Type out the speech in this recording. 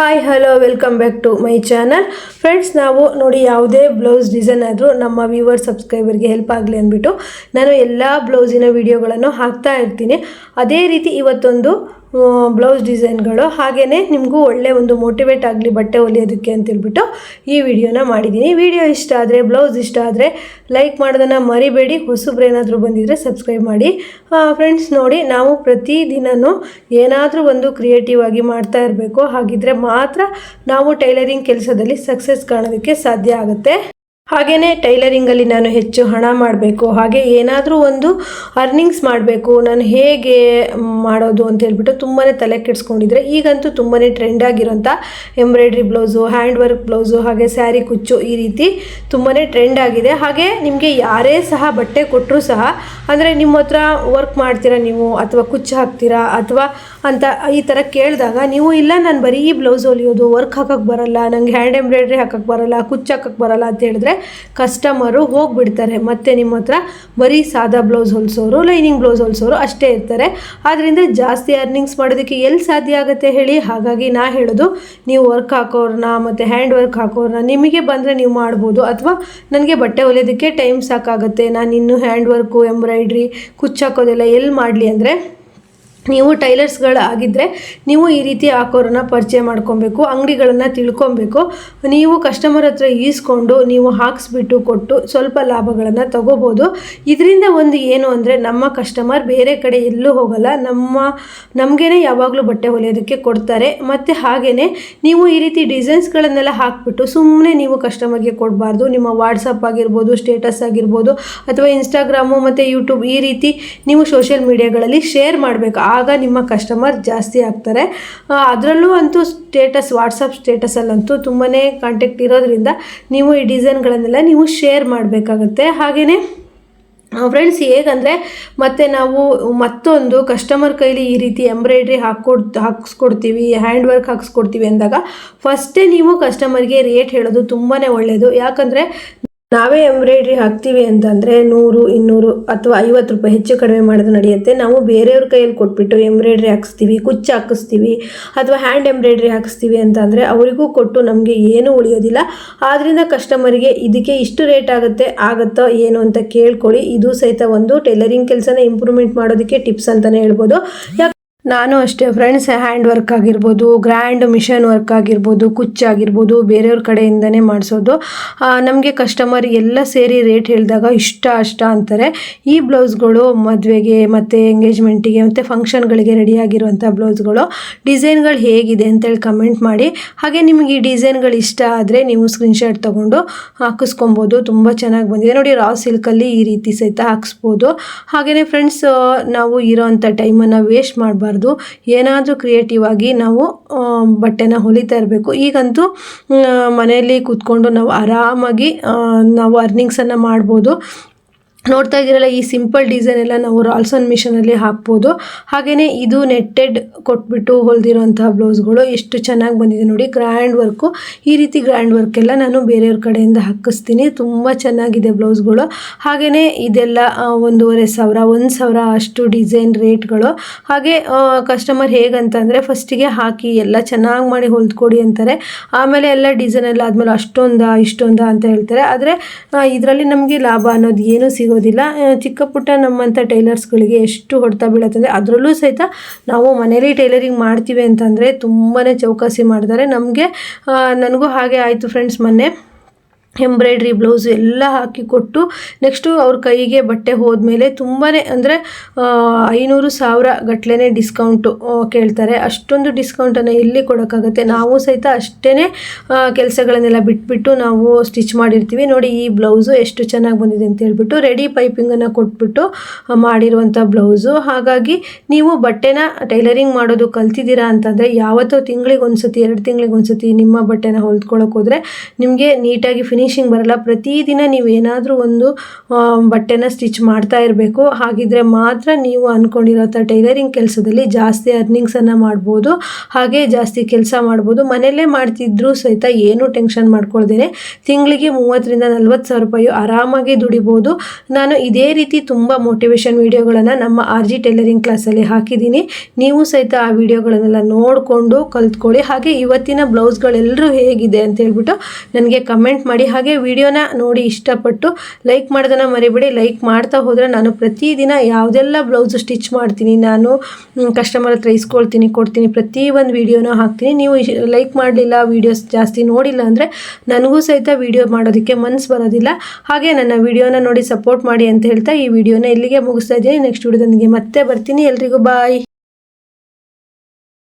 Hi hello welcome back to my channel friends ನಾವು ನೋಡಿ ಯಾವುದೇ ಬ್ಲೌಸ್ ಡಿಸೈನ್ ಆದರೂ ನಮ್ಮ ವ್ಯೂವರ್ ಸಬ್ಸ್ಕ್ರೈಬರ್ಗೆ ಹೆಲ್ಪ್ ಆಗಲಿ ಅಂದ್ಬಿಟ್ಟು ನಾನು ಎಲ್ಲ ಬ್ಲೌಸಿನ ವಿಡಿಯೋಗಳನ್ನು ಹಾಕ್ತಾ ಇರ್ತೀನಿ. ಅದೇ ರೀತಿ ಇವತ್ತೊಂದು ಬ್ಲೌಸ್ ಡಿಸೈನ್ಗಳು ಹಾಗೇ ನಿಮಗೂ ಒಳ್ಳೆ ಒಂದು ಮೋಟಿವೇಟ್ ಆಗಲಿ ಬಟ್ಟೆ ಹೊಲಿಯೋದಕ್ಕೆ ಅಂತೇಳ್ಬಿಟ್ಟು ಈ ವಿಡಿಯೋನ ಮಾಡಿದ್ದೀನಿ. ವಿಡಿಯೋ ಇಷ್ಟ ಆದರೆ, ಬ್ಲೌಸ್ ಇಷ್ಟ ಆದರೆ ಲೈಕ್ ಮಾಡೋದನ್ನು ಮರಿಬೇಡಿ. ಹೊಸಬ್ರು ಏನಾದರೂ ಬಂದಿದ್ದರೆ ಸಬ್ಸ್ಕ್ರೈಬ್ ಮಾಡಿ. ಫ್ರೆಂಡ್ಸ್ ನೋಡಿ, ನಾವು ಪ್ರತಿದಿನವೂ ಏನಾದರೂ ಒಂದು ಕ್ರಿಯೇಟಿವ್ ಆಗಿ ಮಾಡ್ತಾ ಇರಬೇಕು. ಹಾಗಿದ್ರೆ ಮಾತ್ರ ನಾವು ಟೈಲರಿಂಗ್ ಕೆಲಸದಲ್ಲಿ ಸಕ್ಸಸ್ ಕಾಣೋದಕ್ಕೆ ಸಾಧ್ಯ ಆಗುತ್ತೆ. ಹಾಗೆಯೇ ಟೈಲರಿಂಗಲ್ಲಿ ನಾನು ಹೆಚ್ಚು ಹಣ ಮಾಡಬೇಕು, ಹಾಗೆ ಏನಾದರೂ ಒಂದು ಅರ್ನಿಂಗ್ಸ್ ಮಾಡಬೇಕು, ನಾನು ಹೇಗೆ ಮಾಡೋದು ಅಂತ ಹೇಳ್ಬಿಟ್ಟು ತುಂಬಾ ತಲೆ ಕೆಡಿಸ್ಕೊಂಡಿದ್ರೆ, ಈಗಂತೂ ತುಂಬಾ ಟ್ರೆಂಡ್ ಆಗಿರೋಂಥ embroidery blouse hand work blouse ಹಾಗೆ ಸ್ಯಾರಿ ಕುಚ್ಚು ಈ ರೀತಿ ತುಂಬಾ ಟ್ರೆಂಡ್ ಆಗಿದೆ. ಹಾಗೆ ನಿಮಗೆ ಯಾರೇ ಸಹ ಬಟ್ಟೆ ಕೊಟ್ಟರೂ ಸಹ, ಅಂದರೆ ನಿಮ್ಮ ಹತ್ರ ವರ್ಕ್ ಮಾಡ್ತೀರಾ ನೀವು, ಅಥವಾ ಕುಚ್ಚು ಹಾಕ್ತೀರಾ, ಅಥವಾ ಅಂತ ಈ ಥರ ಕೇಳಿದಾಗ ನೀವು, ಇಲ್ಲ ನಾನು ಬರೀ ಬ್ಲೌಸ್ ಹೊಲಿಯೋದು ವರ್ಕ್ ಹಾಕೋಕ್ಕೆ ಬರಲ್ಲ, ನಂಗೆ ಹ್ಯಾಂಡ್ ಎಂಬ್ರಾಯ್ಡ್ರಿ ಹಾಕೋಕ್ಕೆ ಬರಲ್ಲ, ಕುಚ್ಚು ಹಾಕೋಕ್ಕೆ ಬರಲ್ಲ ಅಂತ ಹೇಳಿದ್ರೆ ಕಸ್ಟಮರು ಹೋಗಿಬಿಡ್ತಾರೆ. ಮತ್ತು ನಿಮ್ಮ ಹತ್ರ ಬರೀ ಸಾದಾ ಬ್ಲೌಸ್ ಹೊಲಿಸೋರು, ಲೈನಿಂಗ್ ಬ್ಲೌಸ್ ಹೊಲಿಸೋರು ಅಷ್ಟೇ ಇರ್ತಾರೆ. ಆದ್ದರಿಂದ ಜಾಸ್ತಿ ಅರ್ನಿಂಗ್ಸ್ ಮಾಡೋದಕ್ಕೆ ಎಲ್ಲಿ ಸಾಧ್ಯ ಆಗುತ್ತೆ ಹೇಳಿ? ಹಾಗಾಗಿ ನಾ ಹೇಳೋದು, ನೀವು ವರ್ಕ್ ಹಾಕೋರನ್ನ ಮತ್ತು ಹ್ಯಾಂಡ್ ವರ್ಕ್ ಹಾಕೋರನ್ನ ನಿಮಗೆ ಬಂದರೆ ನೀವು ಮಾಡ್ಬೋದು. ಅಥವಾ ನನಗೆ ಬಟ್ಟೆ ಹೊಲಿಯೋದಕ್ಕೆ ಟೈಮ್ ಸಾಕಾಗುತ್ತೆ. ನಾನು ಇನ್ನೂ ಹ್ಯಾಂಡ್ ವರ್ಕು ಎಂಬ್ರಾಯ್ಡ್ರಿ ಕುಚ್ಚಾಕೋದೆಲ್ಲ ಎಲ್ಲಿ ಮಾಡಲಿ ಅಂದರೆ ನೀವು ಟೈಲರ್ಸ್ಗಳು ಆಗಿದ್ದರೆ ನೀವು ಈ ರೀತಿ ಹಾಕೋರನ್ನ ಪರಿಚಯ ಮಾಡ್ಕೊಬೇಕು, ಅಂಗಡಿಗಳನ್ನು ತಿಳ್ಕೊಬೇಕು. ನೀವು ಕಸ್ಟಮರ್ ಹತ್ರ ಈಸ್ಕೊಂಡು ನೀವು ಹಾಕ್ಸ್ಬಿಟ್ಟು ಕೊಟ್ಟು ಸ್ವಲ್ಪ ಲಾಭಗಳನ್ನು ತಗೋಬೋದು. ಇದರಿಂದ ಒಂದು ಏನು ಅಂದರೆ ನಮ್ಮ ಕಸ್ಟಮರ್ ಬೇರೆ ಕಡೆ ಎಲ್ಲೂ ಹೋಗಲ್ಲ, ನಮ್ಮ, ನಮಗೇನೆ ಯಾವಾಗಲೂ ಬಟ್ಟೆ ಹೊಲಿಯೋದಕ್ಕೆ ಕೊಡ್ತಾರೆ. ಮತ್ತು ಹಾಗೆಯೇ ನೀವು ಈ ರೀತಿ ಡಿಸೈನ್ಸ್ಗಳನ್ನೆಲ್ಲ ಹಾಕ್ಬಿಟ್ಟು ಸುಮ್ಮನೆ ನೀವು ಕಸ್ಟಮರ್ಗೆ ಕೊಡಬಾರ್ದು. ನಿಮ್ಮ ವಾಟ್ಸಪ್ ಆಗಿರ್ಬೋದು ಸ್ಟೇಟಸ್ ಆಗಿರ್ಬೋದು, ಅಥವಾ ಇನ್ಸ್ಟಾಗ್ರಾಮು ಮತ್ತು ಯೂಟ್ಯೂಬ್ ಈ ರೀತಿ ನೀವು ಸೋಷಿಯಲ್ ಮೀಡಿಯಾಗಳಲ್ಲಿ ಶೇರ್ ಮಾಡಬೇಕು. ಆಗ ನಿಮ್ಮ ಕಸ್ಟಮರ್ ಜಾಸ್ತಿ ಆಗ್ತಾರೆ. ಅದರಲ್ಲೂ ಅಂತೂ ಸ್ಟೇಟಸ್ ವಾಟ್ಸಪ್ ಸ್ಟೇಟಸಲ್ಲಂತೂ ತುಂಬಾ ಕಾಂಟ್ಯಾಕ್ಟ್ ಇರೋದ್ರಿಂದ ನೀವು ಈ ಡಿಸೈನ್ಗಳನ್ನೆಲ್ಲ ನೀವು ಶೇರ್ ಮಾಡಬೇಕಾಗತ್ತೆ. ಹಾಗೆಯೇ ಫ್ರೆಂಡ್ಸ್ ಹೇಗಂದರೆ ಮತ್ತೆ ನಾವು ಮತ್ತೊಂದು ಕಸ್ಟಮರ್ ಕೈಲಿ ಈ ರೀತಿ ಎಂಬ್ರಾಯ್ಡ್ರಿ ಹಾಕ್ಕೊಡ್, ಹಾಕ್ಸ್ಕೊಡ್ತೀವಿ ಹ್ಯಾಂಡ್ ವರ್ಕ್ ಹಾಕ್ಸ್ಕೊಡ್ತೀವಿ ಅಂದಾಗ ಫಸ್ಟೇ ನೀವು ಕಸ್ಟಮರ್ಗೆ ರೇಟ್ ಹೇಳೋದು ತುಂಬಾ ಒಳ್ಳೆಯದು ಯಾಕಂದರೆ ನಾವೇ ಎಂಬ್ರಾಯ್ಡ್ರಿ ಹಾಕ್ತೀವಿ ಅಂತಂದರೆ ನೂರು, ಇನ್ನೂರು ಅಥವಾ ಐವತ್ತು ರೂಪಾಯಿ ಹೆಚ್ಚು ಕಡಿಮೆ ಮಾಡೋದು ನಡೆಯುತ್ತೆ. ನಾವು ಬೇರೆಯವ್ರ ಕೈಯಲ್ಲಿ ಕೊಟ್ಬಿಟ್ಟು ಎಂಬ್ರಾಯ್ಡ್ರಿ ಹಾಕಿಸ್ತೀವಿ, ಕುಚ್ಚು ಹಾಕಿಸ್ತೀವಿ ಅಥವಾ ಹ್ಯಾಂಡ್ ಎಂಬ್ರಾಯ್ಡ್ರಿ ಹಾಕಿಸ್ತೀವಿ ಅಂತಂದರೆ ಅವರಿಗೂ ಕೊಟ್ಟು ನಮಗೆ ಏನೂ ಉಳಿಯೋದಿಲ್ಲ. ಆದ್ದರಿಂದ ಕಸ್ಟಮರಿಗೆ ಇದಕ್ಕೆ ಇಷ್ಟು ರೇಟ್ ಆಗುತ್ತೆ, ಆಗುತ್ತೋ ಏನು ಅಂತ ಕೇಳ್ಕೊಳ್ಳಿ. ಇದು ಸಹಿತ ಒಂದು ಟೈಲರಿಂಗ್ ಕೆಲಸನ ಇಂಪ್ರೂವ್ಮೆಂಟ್ ಮಾಡೋದಕ್ಕೆ ಟಿಪ್ಸ್ ಅಂತಲೇ ಹೇಳ್ಬೋದು. ಯಾಕೆ ನಾನು ಅಷ್ಟೇ ಫ್ರೆಂಡ್ಸ್ ಹ್ಯಾಂಡ್ ವರ್ಕ್ ಆಗಿರ್ಬೋದು ಗ್ರ್ಯಾಂಡ್ ಮಿಷನ್ ವರ್ಕ್ ಆಗಿರ್ಬೋದು ಕುಚ್ಚಾಗಿರ್ಬೋದು ಬೇರೆಯವ್ರ ಕಡೆಯಿಂದನೇ ಮಾಡಿಸೋದು. ನಮಗೆ ಕಸ್ಟಮರ್ ಎಲ್ಲ ಸೇರಿ ರೇಟ್ ಹೇಳಿದಾಗ ಇಷ್ಟ, ಅಷ್ಟ ಅಂತಾರೆ. ಈ ಬ್ಲೌಸ್ಗಳು ಮದುವೆಗೆ ಮತ್ತು ಎಂಗೇಜ್ಮೆಂಟಿಗೆ ಮತ್ತು ಫಂಕ್ಷನ್ಗಳಿಗೆ ರೆಡಿಯಾಗಿರುವಂಥ ಬ್ಲೌಸ್ಗಳು ಡಿಸೈನ್ಗಳು ಹೇಗಿದೆ ಅಂತೇಳಿ ಕಮೆಂಟ್ ಮಾಡಿ. ಹಾಗೆ ನಿಮಗೆ ಈ ಡಿಸೈನ್ಗಳು ಇಷ್ಟ ಆದರೆ ನೀವು ಸ್ಕ್ರೀನ್ಶಾಟ್ ತೊಗೊಂಡು ಹಾಕಿಸ್ಕೊಬೋದು. ತುಂಬ ಚೆನ್ನಾಗಿ ಬಂದಿದೆ. ನೋಡಿ ರಾ ಸಿಲ್ಕಲ್ಲಿ ಈ ರೀತಿ ಸಹಿತ ಹಾಕ್ಸ್ಬೋದು. ಹಾಗೆಯೇ ಫ್ರೆಂಡ್ಸ್ ನಾವು ಇರೋವಂಥ ಟೈಮನ್ನು ವೇಸ್ಟ್ ಮಾಡಬಾರ್ದು. ಏನಾದರೂ ಕ್ರಿಯೇಟಿವ್ ಆಗಿ ನಾವು ಬಟ್ಟೆನ ಹೊಲಿತಾ ಇರಬೇಕು. ಈಗಂತೂ ಮನೆಯಲ್ಲಿ ಕೂತ್ಕೊಂಡು ನಾವು ಆರಾಮಾಗಿ ನಾವು ಅರ್ನಿಂಗ್ಸನ್ನು ಮಾಡ್ಬೋದು. ನೋಡ್ತಾ ಇದ್ದೀರಲ್ಲ, ಈ ಸಿಂಪಲ್ ಡಿಸೈನ್ ಎಲ್ಲ ನಾವು ರಾಲ್ಸನ್ ಮಿಷನಲ್ಲಿ ಹಾಕ್ಬೋದು. ಹಾಗೆಯೇ ಇದು ನೆಟ್ಟೆಡ್ ಕೊಟ್ಬಿಟ್ಟು ಹೊಲ್ದಿರೋಂತಹ ಬ್ಲೌಸ್ಗಳು ಎಷ್ಟು ಚೆನ್ನಾಗಿ ಬಂದಿದೆ ನೋಡಿ ಗ್ರ್ಯಾಂಡ್ ವರ್ಕು ಈ ರೀತಿ ಗ್ರ್ಯಾಂಡ್ ವರ್ಕ್ ಎಲ್ಲ ನಾನು ಬೇರೆಯವ್ರ ಕಡೆಯಿಂದ ಹಾಕಿಸ್ತೀನಿ. ತುಂಬ ಚೆನ್ನಾಗಿದೆ ಬ್ಲೌಸ್ಗಳು ಹಾಗೆಯೇ ಇದೆಲ್ಲ ಒಂದೂವರೆ ಸಾವಿರ, ಒಂದು ಸಾವಿರ ಅಷ್ಟು ಡಿಸೈನ್ ರೇಟ್ಗಳು ಹಾಗೆ ಕಸ್ಟಮರ್ ಹೇಗಂತಂದರೆ ಫಸ್ಟಿಗೆ ಹಾಕಿ ಎಲ್ಲ ಚೆನ್ನಾಗಿ ಮಾಡಿ ಹೊಲ್ದ್ಕೊಡಿ ಅಂತಾರೆ. ಆಮೇಲೆ ಎಲ್ಲ ಡಿಸೈನ್ ಎಲ್ಲ ಆದಮೇಲೆ ಅಷ್ಟೊಂದ, ಇಷ್ಟೊಂದ ಅಂತ ಹೇಳ್ತಾರೆ. ಆದರೆ ಇದರಲ್ಲಿ ನಮಗೆ ಲಾಭ ಅನ್ನೋದು ಏನೂ ಸಿಗೋದಿಲ್ಲ. ಚಿಕ್ಕ ಪುಟ್ಟ ನಮ್ಮಂಥ ಟೈಲರ್ಸ್ಗಳಿಗೆ ಎಷ್ಟು ಹೊಡೆತ ಬೀಳತ್ತಂದರೆ ಅದರಲ್ಲೂ ಸಹಿತ ನಾವು ಮನೇಲಿ ಟೈಲರಿಂಗ್ ಮಾಡ್ತೀವಿ ಅಂತಂದರೆ ತುಂಬಾ ಚೌಕಾಸಿ ಮಾಡ್ತಾರೆ. ನಮಗೆ ನನಗೂ ಹಾಗೆ ಆಯಿತು ಫ್ರೆಂಡ್ಸ್ ಮೊನ್ನೆ. ಎಂಬ್ರಾಯ್ಡ್ರಿ, ಬ್ಲೌಸ್ ಎಲ್ಲ ಹಾಕಿ ಕೊಟ್ಟು ನೆಕ್ಸ್ಟು ಅವ್ರ ಕೈಗೆ ಬಟ್ಟೆ ಹೋದ್ಮೇಲೆ ತುಂಬಾ ಅಂದರೆ ಐನೂರು ಸಾವಿರ ಗಟ್ಲೆ ಡಿಸ್ಕೌಂಟು ಕೇಳ್ತಾರೆ. ಅಷ್ಟೊಂದು ಡಿಸ್ಕೌಂಟನ್ನು ಎಲ್ಲಿ ಕೊಡೋಕ್ಕಾಗತ್ತೆ. ನಾವು ಸಹಿತ ಅಷ್ಟೇ ಕೆಲಸಗಳನ್ನೆಲ್ಲ ಬಿಟ್ಬಿಟ್ಟು ನಾವು ಸ್ಟಿಚ್ ಮಾಡಿರ್ತೀವಿ. ನೋಡಿ ಈ ಬ್ಲೌಸು ಎಷ್ಟು ಚೆನ್ನಾಗಿ ಬಂದಿದೆ ಅಂತ ಹೇಳ್ಬಿಟ್ಟು ರೆಡಿ ಪೈಪಿಂಗನ್ನು ಕೊಟ್ಬಿಟ್ಟು ಮಾಡಿರುವಂಥ ಬ್ಲೌಸು. ಹಾಗಾಗಿ ನೀವು ಬಟ್ಟೆನ ಟೈಲರಿಂಗ್ ಮಾಡೋದು ಕಲ್ತಿದ್ದೀರಾ ಅಂತಂದರೆ, ಯಾವತ್ತೋ ತಿಂಗಳಿಗೆ ಒಂದು ಸತಿ ಎರಡು ತಿಂಗಳಿಗೆ ಒಂದು ಸತಿ ನಿಮ್ಮ ಬಟ್ಟೆನ ಹೊಲ್ದ್ಕೊಳಕ್ಕೆ ಹೋದರೆ ನಿಮಗೆ ನೀಟಾಗಿ ಫಿನಿಶ್ ಫಿನಿಶಿಂಗ್ ಬರಲ್ಲ. ಪ್ರತಿದಿನ ನೀವು ಏನಾದರೂ ಒಂದು ಬಟ್ಟೆನ ಸ್ಟಿಚ್ ಮಾಡ್ತಾ ಇರಬೇಕು. ಹಾಗಿದ್ರೆ ಮಾತ್ರ ನೀವು ಅಂದ್ಕೊಂಡಿರೋ ಥರ ಟೈಲರಿಂಗ್ ಕೆಲಸದಲ್ಲಿ ಜಾಸ್ತಿ ಅರ್ನಿಂಗ್ಸನ್ನು ಮಾಡ್ಬೋದು. ಹಾಗೆ ಜಾಸ್ತಿ ಕೆಲಸ ಮಾಡ್ಬೋದು. ಮನೆಯಲ್ಲೇ ಮಾಡ್ತಿದ್ರೂ ಸಹಿತ ಏನು ಟೆನ್ಷನ್ ಮಾಡ್ಕೊಳ್ದೇನೆ. ತಿಂಗಳಿಗೆ ಮೂವತ್ತರಿಂದ ನಲ್ವತ್ತು ಸಾವಿರ ರೂಪಾಯಿ ಆರಾಮಾಗಿ ದುಡಿಬೋದು. ನಾನು ಇದೇ ರೀತಿ ತುಂಬ ಮೋಟಿವೇಶನ್ ವೀಡಿಯೋಗಳನ್ನು ನಮ್ಮ ಆರ್ ಜಿ ಟೈಲರಿಂಗ್ ಕ್ಲಾಸಲ್ಲಿ ಹಾಕಿದ್ದೀನಿ. ನೀವು ಸಹಿತ ಆ ವಿಡಿಯೋಗಳನ್ನೆಲ್ಲ ನೋಡಿಕೊಂಡು ಕಲ್ತ್ಕೊಳ್ಳಿ. ಹಾಗೆ ಇವತ್ತಿನ ಬ್ಲೌಸ್ಗಳೆಲ್ಲರೂ ಹೇಗಿದೆ ಅಂತ ಹೇಳ್ಬಿಟ್ಟು ನನಗೆ ಕಮೆಂಟ್ ಮಾಡಿ. ಹಾಗೆ ವಿಡಿಯೋನ ನೋಡಿ ಇಷ್ಟಪಟ್ಟು ಲೈಕ್ ಮಾಡೋದನ್ನು ಮರಿಬೇಡಿ. ಲೈಕ್ ಮಾಡ್ತಾ ಹೋದರೆ ನಾನು ಪ್ರತಿದಿನ ಯಾವುದೆಲ್ಲ ಬ್ಲೌಸ್ ಸ್ಟಿಚ್ ಮಾಡ್ತೀನಿ, ನಾನು ಕಸ್ಟಮರ್ ಹತ್ರ ಇಸ್ಕೊಳ್ತೀನಿ, ಕೊಡ್ತೀನಿ, ಪ್ರತಿ ಒಂದು ವಿಡಿಯೋನ ಹಾಕ್ತೀನಿ. ನೀವು ಲೈಕ್ ಮಾಡಲಿಲ್ಲ ವೀಡಿಯೋಸ್ ಜಾಸ್ತಿ ನೋಡಿಲ್ಲ ಅಂದರೆ ನನಗೂ ಸಹಿತ ವಿಡಿಯೋ ಮಾಡೋದಕ್ಕೆ ಮನಸ್ಸು ಬರೋದಿಲ್ಲ. ಹಾಗೆ ನನ್ನ ವೀಡಿಯೋನ ನೋಡಿ ಸಪೋರ್ಟ್ ಮಾಡಿ ಅಂತ ಹೇಳ್ತಾ ಈ ವಿಡಿಯೋನ ಇಲ್ಲಿಗೆ ಮುಗಿಸ್ತಾ ಇದ್ದೀನಿ. ನೆಕ್ಸ್ಟ್ ವಿಡಿಯೋದೊಂದಿಗೆ ಮತ್ತೆ ಬರ್ತೀನಿ. ಎಲ್ರಿಗೂ ಬಾಯ್